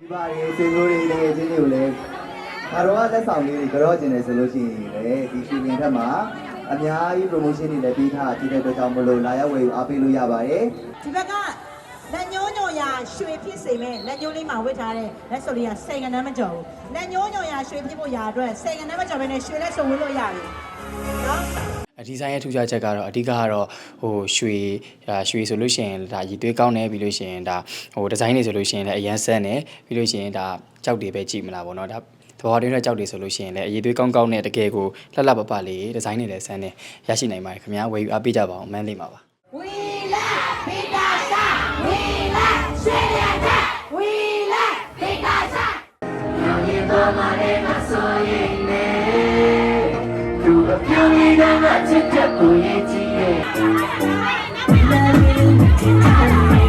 ဒီပါရေးစင်ကိုတွေလည်းအချင်းတွေကိုလည်းငါတို့ကလက်ဆောင်လေးတွေကြောကျင်တယ်ဆိုလို့ရှိရင်လေဒီရှင်ရင်ထက်မှာအများကြီး promotion တွေလည်းပြီးထားတဲ့အတွက်ကြောင့်မလို့လာရောက်ဝယ်ယူအားပေးလို့ရပါတယ်ဒီဘက်ကလက်ညိုးညိုရာရွှေဖြစ်စေမဲ့လက်ညိုးလေးမှာဝတ်ထားတဲ့လက်စုပ်လေးကစိတ်ကနမ်းမကြော်ဘူးလက်ညိုးညိုရာရွှေဖြစ်ဖို့ရာအတွက်စိတ်ကနမ်းမကြော်ဘဲနဲ့ရွှေလက်စုပ်ဝတ်လို့ရပြီနော်အ ဒီဇိုင်းရဲ့ထူးခြားချက်ကတော့အဓိကကတော့ဟိုရွှေဒါရွှေဆိုလို့ရှိရင်ဒါရည်သွေးကောင်းတယ်ပြီးလို့ရှိရင်ဒါဟိုဒီဇိုင်းတွေဆိုလို့ရှိရင်လည်းအရန်ဆက်နေပြီးလို့ရှိရင်ဒါကြောက်တွေပဲကြည့်မလားပေါ့နော်ဒါသဘောတင်းတဲ့ကြောက်တွေဆိုလို့ရှိရင်လည်းအရည်သွေးကောင်းကောင်းနဲ့တကယ်ကိုလှလှပပလေးဒီဇိုင်းတွေလည်းဆန်းနေရရှိနိုင်ပါတယ်ခင်ဗျာဝယ်ယူအားပေးကြပါအောင်မန်းလေးပါပါ We love Picasa We love Shellyata We love Picasa ဒီ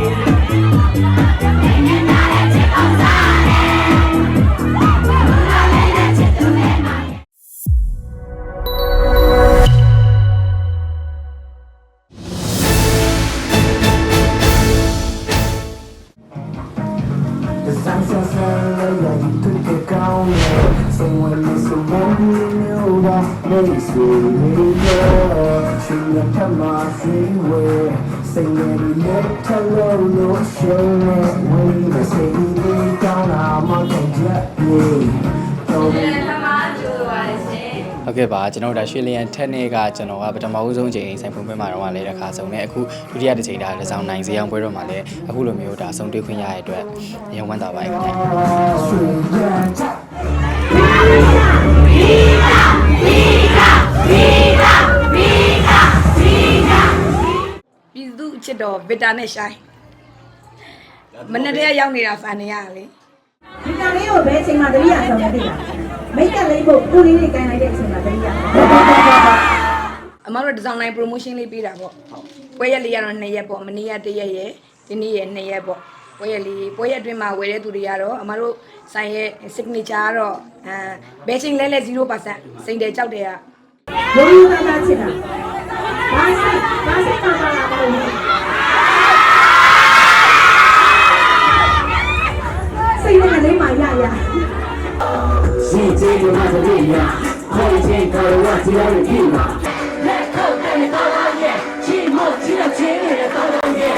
ထမစီဝဲစိတ်ရည်နဲ့ထလို့လို့ရှင်နဲ့ဝေးမစိတ်လေးကောင်းလာမှတော့ကြပြေတော့ဟုတ်ကဲ့ပါကျွန်တော်တို့ဒါရွှေလျံထက်နေ့ကကျွန်တော်ကပထမဦးဆုံးချိန်ဆိုင်ဖွင့်ပွဲမှာတော့လည်းတစ်ခါဆုံးနဲ့အခုဒုတိယတစ်ချိန်ဒါတစ်စောင်းနိုင်စေအောင်ပွဲတော့မှာလည်းအခုလိုမျိုးဒါအဆုံးတွေ့ခွင့်ရတဲ့အတွက်အရင်ဝမ်းသာပါခင်ဗျာရှင်ရထပြည်သူအ ချစ်တော်ဗစ်တာနဲ့ရှိုင်းမနေ့တည်းကရောက်နေတာဖန်နေရတာလေဒီကလေးကိုဘယ်အချိန်မှတတိယဆောင်ရသိလားမိတ်ကလေးကိုကိုလေးလေးကန်လိုက်တဲ့အချိန်မှာတတိယအမတို့ဒီဇိုင်းနိုင် promotion လေးပေးတာပေါ့ပွဲရက်လေးကတော့2ရက်ပေါ့မနေ့က1ရက်ရယ်ဒီနေ့ရယ်2ရက်ပေါ့ပွဲရက်လေးပွဲရက်အတွင်းမှာဝယ်တဲ့သူတွေကတော့အမတို့ဆိုင်ရဲ့ signature ကတော့အဲဘယ်ချိန်လဲလဲ0%စိန်တယ်ကြောက်တယ်ကဘိုးယူသားသားချစ်တာဘာစိတ်ဘာစိတ်ကောင်းတာလဲစိတ် ရရရှင်ကျေးဇူးမှဆိုရင်ခေါ်ချင်းကောဝတ်တရားရည်မှာလက်ခုပ်တဲ့ကောင်းရဲ့ချီမို့ချီတဲ့ချင်းရဲ့ကောင်းရဲ့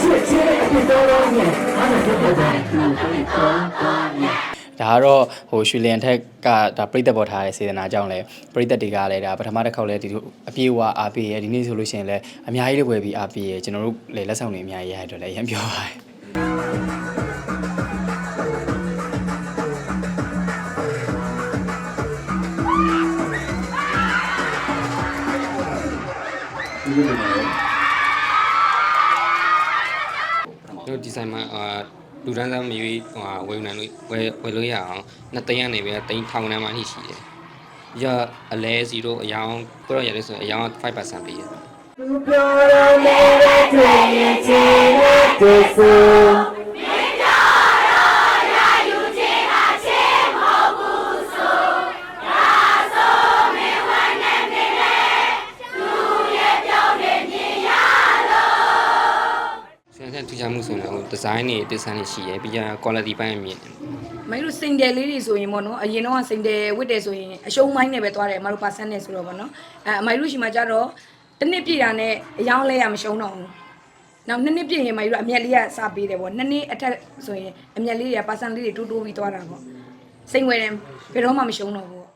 ချစ်ချစ်တဲ့ကောင်းရဲ့အားနဲ့ပြတ်တဲ့သူကောင်းကောင်းရဲ့ဒါကတော့ဟိုရွှေလျံထက်ကဒါပြိသက်ပေါ်ထားတဲ့စေတနာကြောင့်လဲပြိသက်တွေကလည်းဒါပထမတစ်ခေါက်လဲဒီလိုအပြေးဝအားပေးရဲဒီနေ့ဆိုလို့ရှိရင်လည်းအများကြီးတွေဝယ်ပြီးအားပေးရဲကျွန်တော်တို့လည်းလက်ဆောင်တွေအများကြီးရတဲ့အတွက်လည်းအရင်ပြောပါတယ် တို့ဒီဇိုင်းမှာအာလူတန်းစားမရွေးဟိုဟာဝယ်ယူနိုင်လို့ဝယ်ဝယ်လို့ရအောင်နှစ်သိန်းကနေပဲသိန်းထောင်တန်းမှအထိရှိတယ်။ပြီးတော့အလဲ0အယောင်ကိုတော့ရတယ်ဆိုရင်အယောင်5%ပေးတယ်သူပြောရတဲ့တွေ့ ထူးခြားမှုဆိုရင်တော့ဒီဇိုင်းတွေတစ်ဆန်းတွေရှိတယ်ပြီးကြ quality ပိုင်းအမြင်တယ်မင်းတို့စိန်တယ်လေးတွေဆိုရင်ပေါ့နော်အရင်တော့စိန်တယ်ဝစ်တယ်ဆိုရင်အရှုံးမိုင်းနဲ့ပဲသွားတယ်အမတို့ percent နဲ့ဆိုတော့ပေါ့နော်အဲအမိုင်တို့ရှိမှကြတော့တစ်နှစ်ပြည့်တာနဲ့အယောင်းလဲရမရှုံးတော့ဘူးနောက်နှစ်နှစ်ပြည့်ရင်မယူတော့အမျက်လေးကစပေးတယ်ပေါ့နှစ်နှစ်အထက်ဆိုရင်အမျက်လေးတွေက percent လေးတွေတိုးတိုးပြီးသွားတာပေါ့စိန်ဝယ်တယ်ဘယ်တော့မှမရှုံးတော့ဘူးပေါ့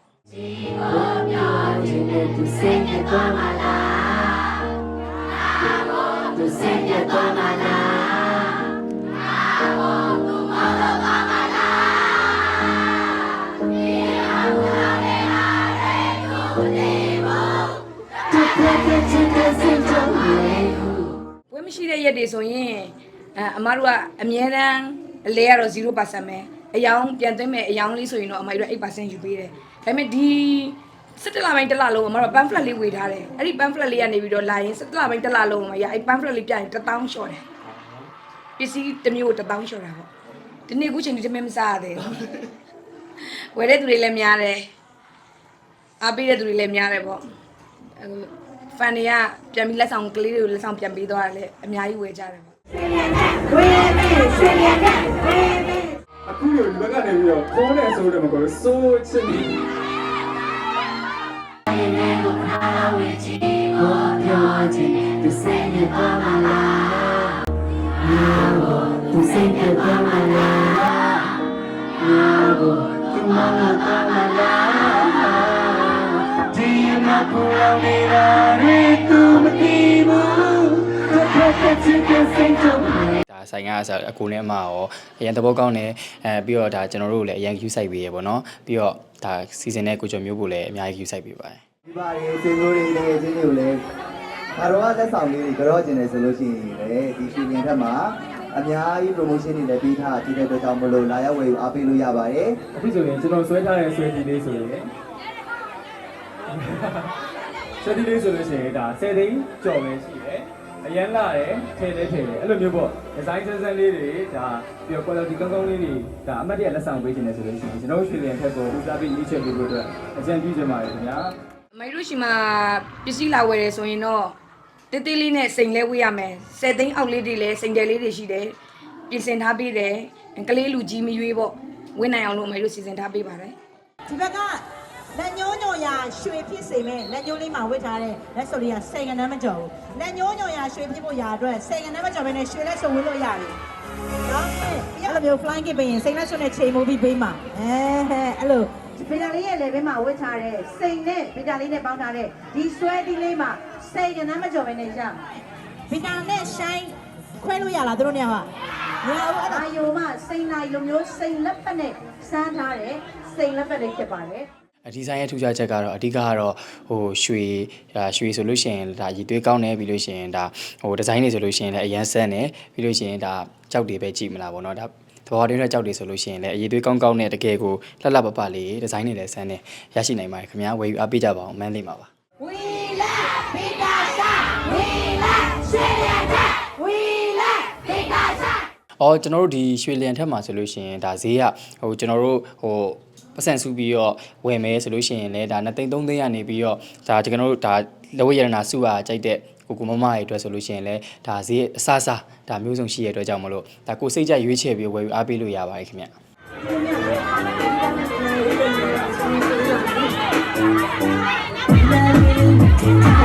သူစင်ရသွားမလားသူစင်ရသွားမလားပွဲ မရှိတဲ့ရက်တွေဆိုရင်အဲအမတို့ကအမြဲတမ်းအလဲကတော့0%ပဲအယောင်ပြန်သွင်းမဲ့အယောင်လေးဆိုရင်တော့အမတို့8%ယူပေးတယ်ဒါပေမဲ့ဒီ17လပိုင်းတစ်လလုံးအမတို့ pamphlet လေးဝေထားတယ်အဲ့ဒီ pamphlet လေးကနေပြီးတော့လာရင်17လပိုင်းတစ်လလုံးမှာရအဲ့ pamphlet လေးပြရင်1000လျှော့တယ်ပစ္စည်းတစ်မျိုးကို1000လျှော့တာပေါ့ဒီနေ့အခုချိန်ဒီတမင်မစားရသေးဘူးဝယ်တဲ့သူတွေလည်းများတယ်အားပေးတဲ့သူတွေလည်းများတယ်ပေါ့အခု ဖန်တွေကပြန်ပြီးလက်ဆောင်ကလေးတွေကိုလက်ဆောင်ပြန်ပေးသွားတယ်လေအများကြီးဝယ်ကြတယ်ပေါ့ဝေးအခုလိုဒီဘက်ကနေပြီးတော့ဖုန်းနဲ့ဆိုးတယ်မကောစိုးချင်နေ Tu Dia na pura mira, tu matimu, tu kata cika sento. ဒါဆိုင်ကဆိုအကူနဲ့အမရောအရင်သဘောကောင်းတယ်အဲပြီးတော့ဒါကျွန်တော်တို့လည်းအရင် queue site ပေးရပေါ့နော်ပြီးတော့ဒါစီစဉ်တဲ့ကိုကျော်မျိုးကိုလည်းအများကြီး queue site ပေးပါတယ်ဒီပါရေးစင်ကိုတွေတကယ်ချင်းတွေကိုလည်းဒါတော့လက်ဆောင်လေးတွေကြောကျင်တယ်ဆိုလို့ရှိရင်လေဒီရွှေပြင်ထက်မှာအများကြီး promotion တွေလည်းပေးထားကြည့်တဲ့အတွက်ကြောင့်မလို့လာရောက်ဝယ်ယူအားပေးလို့ရပါတယ်အခုဆိုရင်ကျွန်တော်ဆွဲထားတဲ့ဆွဲတီလေးဆိုရင် ဆွဲတီလေးဆိုလို့ရှိရင်ဒါ10သိန်းကျော်ပဲရှိတယ်အရန်လာတယ်ထည့်တယ်ထည့်တယ်အဲ့လိုမျိုးပေါ့ဒီဇိုင်းဆန်းဆန်းလေးတွေဒါပြီးတော့ quality ကောင်းကောင်းလေးတွေဒါအမှတ်တရလက်ဆောင်ပေးခြင်းနဲ့ဆိုလို့ရှိရင်ကျွန်တော်ရွှေလျံထက်ကိုဦးစားပေးရေးချက်ပေးဖို့အတွက်အကြံပြုချင်ပါတယ်ခင်ဗျာအမေတို့ရှိမှာပစ္စည်းလာဝယ်တယ်ဆိုရင်တော့တေးသေးလေးနဲ့စိန်လဲဝေးရမယ်။10သိန်းအောက်လေးတွေလည်းစိန်တယ်လေးတွေရှိတယ်။ပြင်ဆင်ထားပေးတယ်။ကလေးလူကြီးမရွေးပေါ့ဝင်းနိုင်အောင်လို့အမေတို့စီစဉ်ထားပေးပါတယ်ဒီဘက်ကလက်ညိုးညို ရာရွှေဖြစ်စေမဲ့လက်ညှိုးလေးမှာဝတ်ထားတဲ့လက်စုပ်လေးက10ခန်းမကျော်ဘူးလက်ညှိုးညော်ရာရွှေဖြစ်ဖို့ရာအတွက်10ခန်းမကျော်ပဲနဲ့ရွှေလက်စုပ်ဝတ်လို့ရပြီနော်အဲ့လိုမျိုး flying kick ပြင်စိတ်လက်စုပ်နဲ့ချိန်မိုးပြီးပေးမှာအဲအဲ့လိုဗီတာလေးရဲ့ level မှာဝတ်ထားတဲ့စိန်နဲ့ဗီတာလေးနဲ့ပေါင်းထားတဲ့ဒီဆွဲဒီလေးမှာ10ခန်းမကျော်ပဲနဲ့ရမှာဗီတာနဲ့ shine ခွဲလို့ရလားတို့နေရာမှာမရဘူးအဲ့ဒါအာယုံမစိန်လိုက်လိုမျိုးစိန်လက်ပတ်နဲ့စမ်းထားတယ်စိန်လက်ပတ်လေးဖြစ်ပါတယ် အဒီဇိုင်းရဲ့ထူးခြားချက်ကတော့အဓိကကတော့ဟိုရွှေဒါရွှေဆိုလို့ရှိရင်ဒါရည်သွေးကောင်းတယ်ပြီးလို့ရှိရင်ဒါဟိုဒီဇိုင်းတွေဆိုလို့ရှိရင်လည်းအရန်ဆန်းတယ်ပြီးလို့ရှိရင်ဒါကြောက်တွေပဲကြည့်မလားပေါ့နော်ဒါသဘောတင်းတဲ့ကြောက်တွေဆိုလို့ရှိရင်လည်းအရည်သွေးကောင်းကောင်းနဲ့တကယ်ကိုလှလှပပလေးဒီဇိုင်းတွေလည်းဆန်းတယ်ရရှိနိုင်ပါတယ်ခင်ဗျာဝယ်ယူအားပေးကြပါအောင်မန်းလေးပါပါအော်ကျွန်တော်တို့ဒီရွှေလျံထက်မှာဆိုလို့ရှိရင်ဒါဈေးကဟိုကျွန်တော်တို့ဟို ပတ်စံစုပြီးတော့ဝယ်မယ်ဆိုလို့ရှိရင်လည်းဒါ2သိန်း3သိန်းရနေပြီးတော့ဒါကျွန်တော်တို့ဒါလဝရရနာစုအားကြိုက်တဲ့ကိုကိုမမရဲ့အတွက်ဆိုလို့ရှိရင်လည်းဒါဈေးအဆအဆဒါမျိုးစုံရှိရတဲ့အတွက်ကြောင့်မလို့ဒါကိုစိတ်ကြရွေးချယ်ပြီးဝယ်ယူအားပေးလို့ရပါတယ်ခင်ဗျ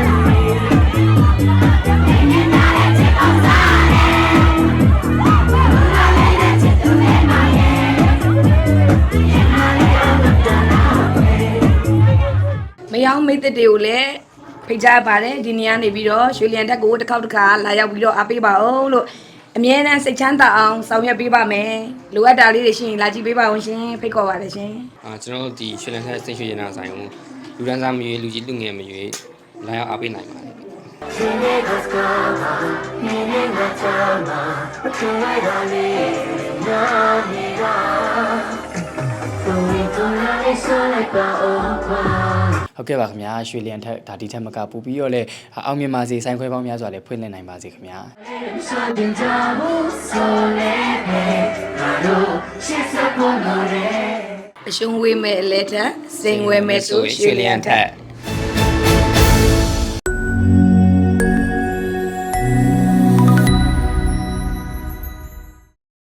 ။ မယောင်းမိတ်သက်တွေကိုလည်းဖိတ်ကြားပါတယ်ဒီနေ့ကနေပြီးတော့ရွှေလျံတက်ကိုတစ်ခေါက်တစ်ခါလာရောက်ပြီးတော့အားပေးပါအောင်လို့အမြဲတမ်းစိတ်ချမ်းသာအောင်ဆောင်ရွက်ပေးပါမယ်။လိုအပ်တာလေးတွေရှိရင်လာကြည့်ပေးပါအောင်ရှင်ဖိတ်ခေါ်ပါတယ်ရှင်။အာကျွန်တော်တို့ဒီရွှေလန်ထက်စိတ်ရွှေရနာဆိုင်ကိုလူဒန်းစားမရွေးလူကြီးလူငယ်မရွေးလာရောက်အားပေးနိုင်ပါတယ် ဟုတ်ကဲ့ပါခင်ဗျာရွှေလျံထက်ဒါဒီထက်မကပို့ပြီးတော့လည်းအောင်မြင်ပါစေဆိုင်ခွဲပေါင်းများစွာလည်းဖွင့်လှစ်နိုင်ပါစေခင်ဗျာအရှုံးဝေးမဲ့အလဲထက်စိန်ဝဲမဲ့ဆိုရွှေလျံထက်